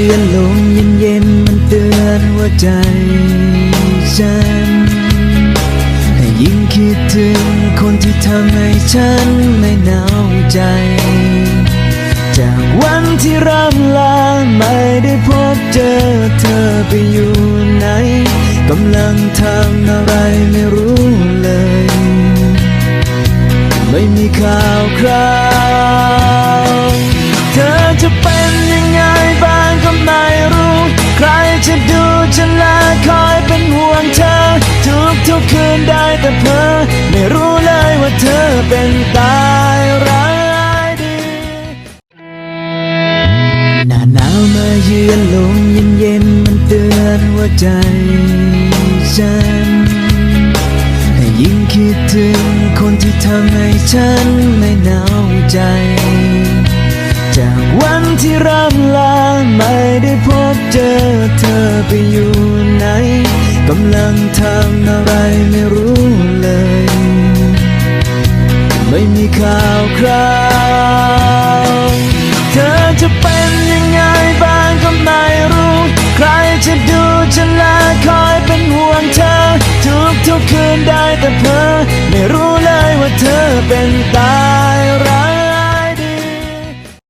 ือนลมเย็นเย็นมันเตือนวใจฉันให้ยิ่งคิดถึงคนที่ทำให้ฉันไม่หนาวใจ จากวันที่ร่ำลาไม่ได้พบเจอเธอไปอยู่ไหนกำลังทำอะไรไม่รู้เลย ไม่มีข่าวคราว เธอจะเป็น จะดูฉันและคอยเป็นห่วงเธอ ทุกทุกคืนได้แต่เพ้อไม่รู้เลยว่าเธอเป็นตายร้ายดีหน้าหนาวมาเยือนลมเย็นเย็นมันเตือนหัวใจฉันให้ยิ่งคิดถึงคนที่ทำให้ฉันไม่หนาวใจจากวันที่ร่ำลาไม่ได้พบเจอำลังทำอะไรไม่รู้เลย ไม่มีข่าวคราว เธอจะไป